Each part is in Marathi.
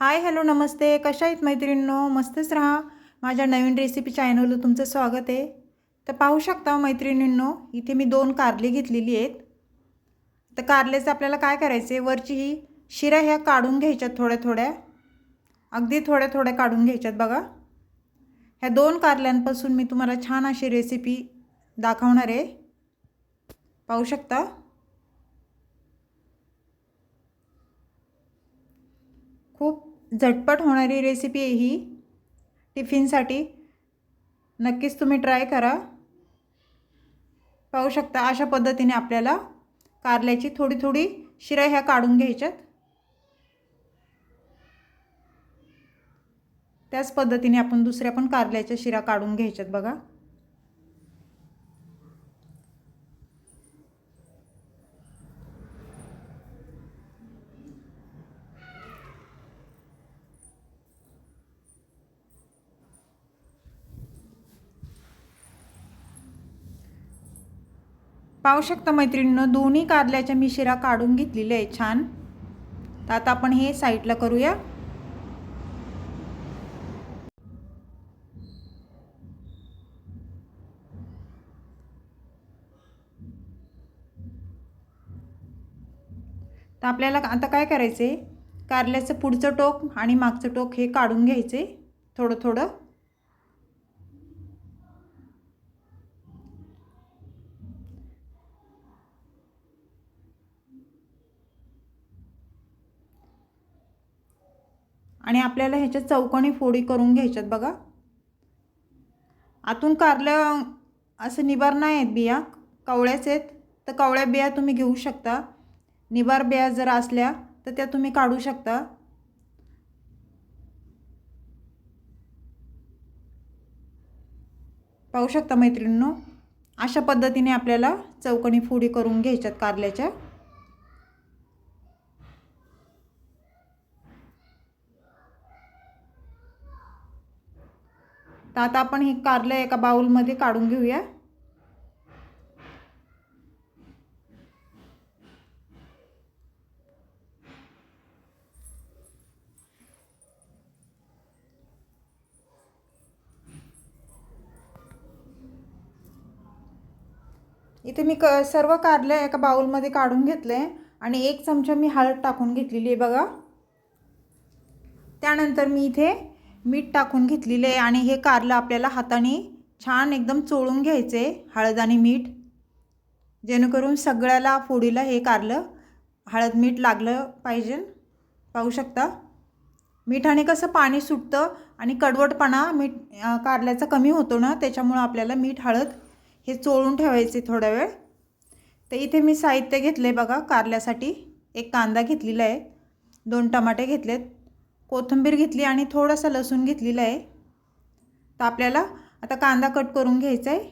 हाय हॅलो नमस्ते. कशा आहेत मैत्रिणींनो? मस्तच राहा. माझ्या नवीन रेसिपी चॅनलवर तुमचं स्वागत आहे. तर पाहू शकता मैत्रिणींनो इथे मी दोन कारले घेतलेली आहेत. तर कारल्याचं आपल्याला काय करायचं आहे वरची ही शिरा ह्या काढून घ्यायच्यात थोड्या थोड्या. अगदी थोड्या थोड्या काढून घ्यायच्यात बघा. ह्या दोन कारल्यांपासून मी तुम्हाला छान अशी रेसिपी दाखवणार आहे. पाहू शकता? खूप झटपट होणारी रेसिपी आहे ही. टिफिनसाठी नक्कीच तुम्ही ट्राय करा. पाहू शकता अशा पद्धतीने आपल्याला कारल्याची थोडी थोडी शिरा ह्या काढून घ्यायच्यात. त्याच पद्धतीने आपण दुसऱ्या पण कारल्याच्या शिरा काढून घ्यायच्यात बघा. पाहू शकता मैत्रिणीनं दोन्ही कारल्याच्या मी शिरा काढून घेतलेल्या आहे छान. तर आता आपण हे साईडला करूया. तर आपल्याला आता काय करायचं आहे कारल्याचं पुढचं टोक आणि मागचं टोक हे काढून घ्यायचे थोडं थोडं. आणि आपल्याला ह्याच्यात चौकोनी फोडी करून घ्यायच्यात बघा. आतून कारलं असं निबार नाही आहेत बिया कवळ्याच आहेत. तर कवळ्या बिया तुम्ही घेऊ शकता. निबार बिया जर असल्या तर त्या तुम्ही काढू शकता. पाहू शकता मैत्रिणींनो अशा पद्धतीने आपल्याला चौकणी फोडी करून घ्यायच्यात कारल्याच्या. तर आता आपण हे कारलं एका बाउलमध्ये काढून घेऊया. इथे मी क सर्व कारलं एका बाउलमध्ये काढून घेतले आणि एक चमचा मी हळद टाकून घेतलेली आहे बघा. त्यानंतर मी इथे मीठ टाकून घेतलेले आहे आणि हे कारलं आपल्याला हाताने छान एकदम चोळून घ्यायचे हळद आणि मीठ. जेणेकरून सगळ्याला फोडीला हे कारलं हळद मीठ लागलं पाहिजे. पाहू शकता? मिठाने कसं पाणी सुटतं आणि कडवटपणा मीठ कारल्याचा कमी होतो ना त्याच्यामुळं आपल्याला मीठ हळद हे चोळून ठेवायचे थोडा वेळ. तर इथे मी साहित्य घेतलं आहे बघा कारल्यासाठी. एक कांदा घेतलेला आहे. दोन टमाटे घेतलेत. कोथिंबीर घेतली आणि थोडासा लसूण घेतलेला आहे. तर आपल्याला आता कांदा कट करून घ्यायचा आहे.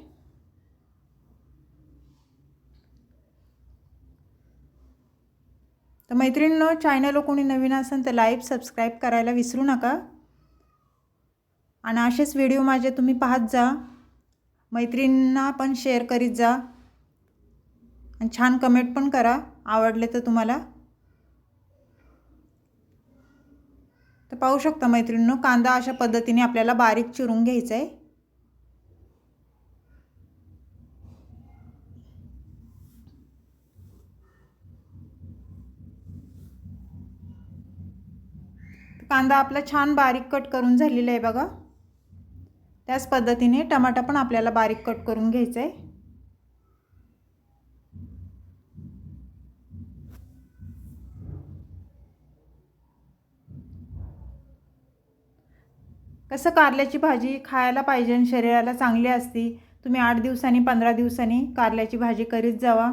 तर मैत्रिणींनो चॅनल कोणी नवीन असेल तर लाईक सबस्क्राईब करायला विसरू नका. आणि असेच व्हिडिओ माझे तुम्ही पाहत जा. मैत्रिणींना पण शेअर करीत जा. आणि छान कमेंट पण करा. आवडले तर तुम्हाला. तर पाहू शकता मैत्रिणींनो कांदा अशा पद्धतीने आपल्याला बारीक चिरून घ्यायचा आहे कांदा आपला छान बारीक कट करून झालेला आहे बघा. त्याच पद्धतीने टमाटा पण आपल्याला बारीक कट करून घ्यायचा आहे असं कारल्याची भाजी खायला पाहिजे शरीराला चांगली असती तुम्ही आठ दिवसांनी पंधरा दिवसांनी कारल्याची भाजी करीत जावा.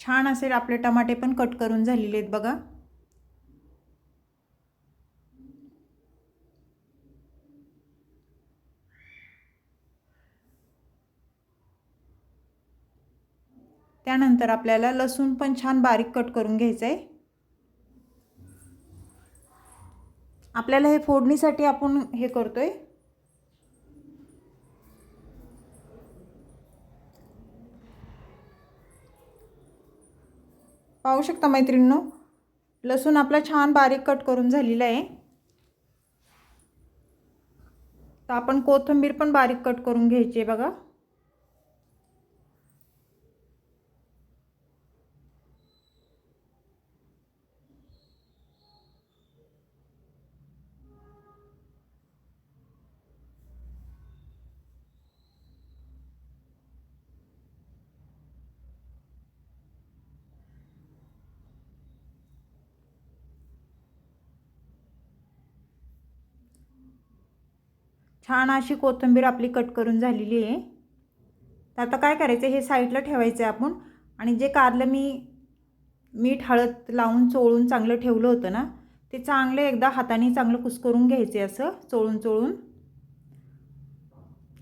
छान असेल आपले टमाटे पण कट करून झालेले आहेत बघा. त्यानंतर आपल्याला लसूण पण छान बारीक कट करून घ्यायचं आहे आपल्याला हे फोडणीसाठी आपण हे करतो आहे पाहू शकता मैत्रिणींनो लसूण आपला छान बारीक कट करून झालेला आहे. तर आपण कोथिंबीर पण बारीक कट करून घ्यायची आहे बघा. छान अशी कोथिंबीर आपली कट करून झालेली आहे. तर आता काय करायचं हे साईडला ठेवायचं आहे आपण. आणि जे कारलं मी मीठ हळद लावून चोळून चांगलं ठेवलं होतं ना ते चांगलं एकदा हाताने चांगलं कुस्करून घ्यायचे असं चोळून चोळून.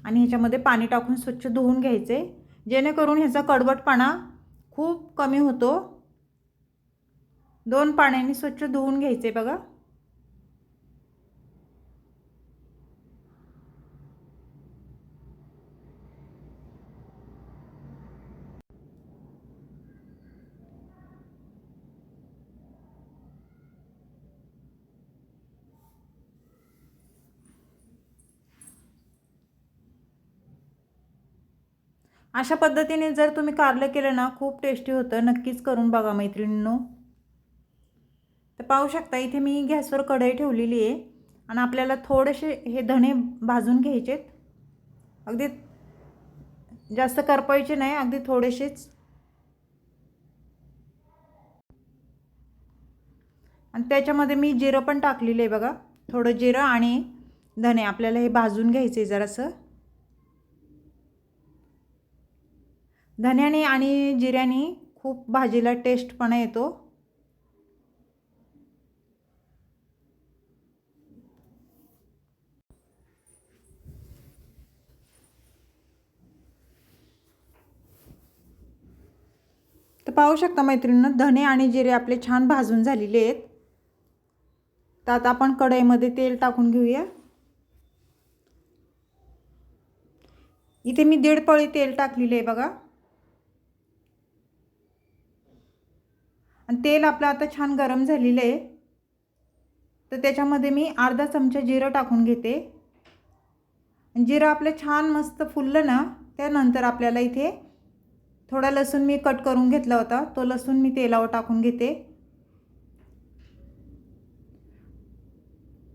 आणि ह्याच्यामध्ये पाणी टाकून स्वच्छ धुवून घ्यायचे जेणेकरून ह्याचा कडवटपणा खूप कमी होतो. दोन पाण्याने स्वच्छ धुवून घ्यायचे बघा. अशा पद्धतीने जर तुम्ही कारलं केलं ना खूप टेस्टी होतं. नक्कीच करून बघा मैत्रिणींनो. तर पाहू शकता इथे मी गॅसवर कढई ठेवलेली आहे आणि आपल्याला थोडेसे हे धणे भाजून घ्यायचेत. अगदी जास्त करपायचे नाही अगदी थोडेसेच. आणि त्याच्यामध्ये मी जिरं पण टाकलेलं आहे बघा. थोडं जिरं आणि धणे आपल्याला हे भाजून घ्यायचं आहे जरासं. धन्याने आणि जिऱ्याने खूप भाजीला टेस्टपणा येतो. तर पाहू शकता मैत्रिणींनो धने आणि जिरे आपले छान भाजून झालेले आहेत. तर आता आपण कढईमध्ये तेल टाकून घेऊया. इथे मी दीड पळी तेल टाकलेले आहे बघा. आणि तेल आपलं आता छान गरम झालेलं आहे. तर त्याच्यामध्ये मी अर्धा चमचा जिरं टाकून घेते. जिरं आपलं छान मस्त फुललं ना त्यानंतर आपल्याला इथे थोडा लसूण मी कट करून घेतला होता. तो लसूण मी तेलावर टाकून घेते.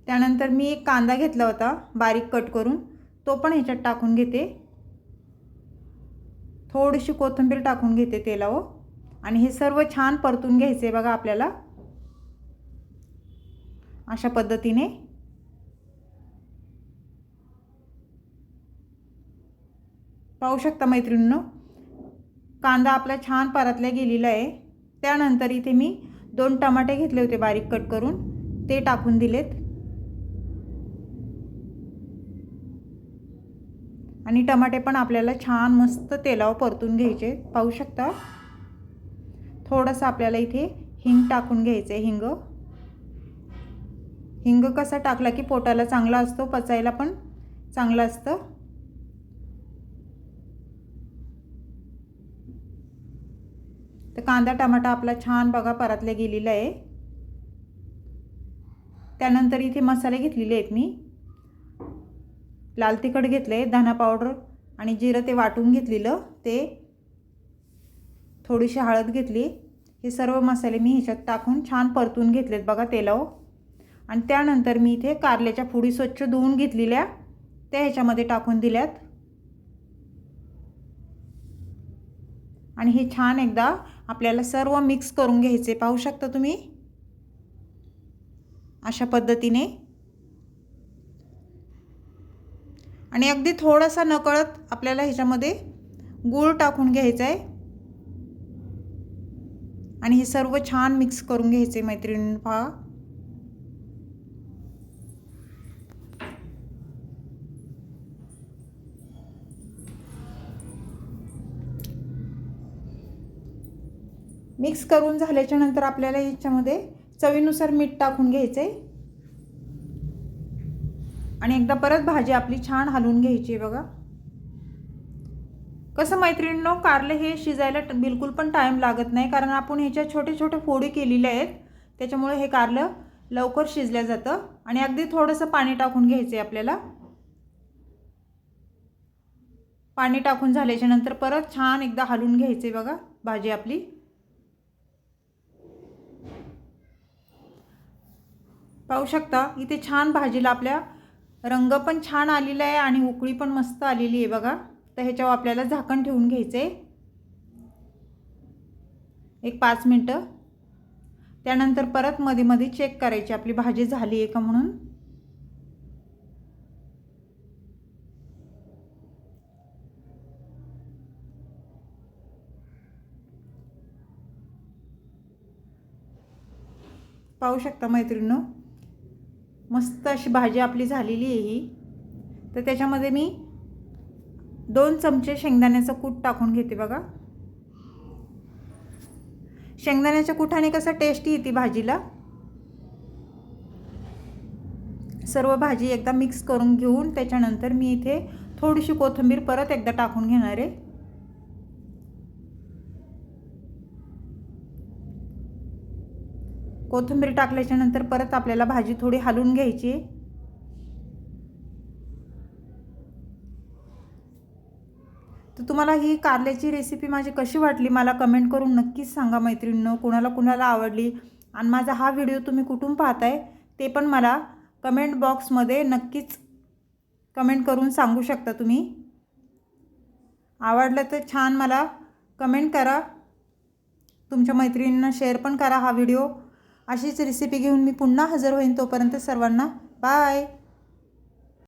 त्यानंतर मी एक कांदा घेतला होता बारीक कट करून. तो पण ह्याच्यात टाकून घेते. थोडीशी कोथिंबीर टाकून घेते तेलावर. आणि हे सर्व छान परतून घ्यायचे बघा आपल्याला. अशा पद्धतीने. पाहू शकता मैत्रिणींनो कांदा आपला छान परतल्या गेलेला आहे. त्यानंतर इथे मी दोन टमाटे घेतले होते बारीक कट करून. ते टाकून दिलेत. आणि टमाटे पण आपल्याला छान मस्त तेलावर परतून घ्यायचे. पाहू शकता? थोडंसं आपल्याला इथे हिंग टाकून घ्यायचं आहे हिंग. हिंग कसा टाकला की पोटाला चांगला असतो पचायला पण चांगलं असतं. तर कांदा टमाटा आपला छान बघा परतल्या गेलेला आहे. त्यानंतर इथे मसाले घेतलेले आहेत मी. लाल तिखट घेतलं आहे धना पावडर आणि जिरं ते वाटून घेतलेलं ते. थोडीशी हळद घेतली. हे सर्व मसाले मी ह्याच्यात टाकून छान परतून घेतलेत बघा तेलाव आणि त्यानंतर मी इथे कारल्याच्या फुडी स्वच्छ धुवून घेतलेल्या त्या ह्याच्यामध्ये टाकून दिल्यात. आणि हे छान एकदा आपल्याला सर्व मिक्स करून घ्यायचे पाहू शकता तुम्ही? अशा पद्धतीने. आणि अगदी थोडासा नकळत आपल्याला ह्याच्यामध्ये गूळ टाकून घ्यायचा आहे आणि हे सर्व छान मिक्स करून घ्यायचे मैत्रिणी. पहा. मिक्स करून झाल्याच्यानंतर आपल्याला याच्यामध्ये चवीनुसार मीठ टाकून घ्यायचे. आणि एकदा परत भाजी आपली छान हलवून घ्यायची बघा. कसं मैत्रिणींनो कारले हे शिजायला बिलकुल पण टाईम लागत नाही कारण आपण ह्याच्या छोटे छोटे फोडी केलेले आहेत. त्याच्यामुळे हे कारलं लवकर शिजलं जातं. आणि अगदी थोडंसं पाणी टाकून घ्यायचं आहे आपल्याला. पाणी टाकून झाल्याच्यानंतर परत छान एकदा हलवून घ्यायचे बघा भाजी आपली. पाहू शकता इथे छान भाजीला आपल्या रंग पण छान आलेला आहे आणि उकळी पण मस्त आलेली आहे बघा. तर ह्याच्यावर आपल्याला झाकण ठेवून घ्यायचं. आहे एक पाच मिनटं. त्यानंतर परत मध्ये मध्ये चेक करायची. आपली भाजी झाली आहे का म्हणून? पाहू शकता मैत्रिणींनो मस्त अशी भाजी आपली झालेली आहे ही. तर त्याच्यामध्ये मी दोन चमचे शेंगदाण्याचं कूट टाकून घेते बघा. शेंगदाण्याच्या कुठाने कसं टेस्टी येते भाजीला? सर्व भाजी एकदा मिक्स करून घेऊन त्याच्यानंतर मी इथे थोडीशी कोथिंबीर परत एकदा टाकून घेणार आहे. कोथिंबीर टाकल्याच्यानंतर परत आपल्याला भाजी थोडी हलवून घ्यायची तर तुम्हाला ही कारल्याची रेसिपी माझी कशी वाटली मला कमेंट करून नक्कीच सांगा मैत्रिणीनं. कुणाला कुणाला आवडली? आणि माझा हा व्हिडिओ तुम्ही कुठून पाहताय ते पण मला कमेंट बॉक्समध्ये नक्कीच कमेंट करून सांगू शकता तुम्ही. आवडलं तर छान मला कमेंट करा. तुमच्या मैत्रिणींना शेअर पण करा हा व्हिडिओ अशीच रेसिपी घेऊन मी पुन्हा हजर होईन तोपर्यंत सर्वांना बाय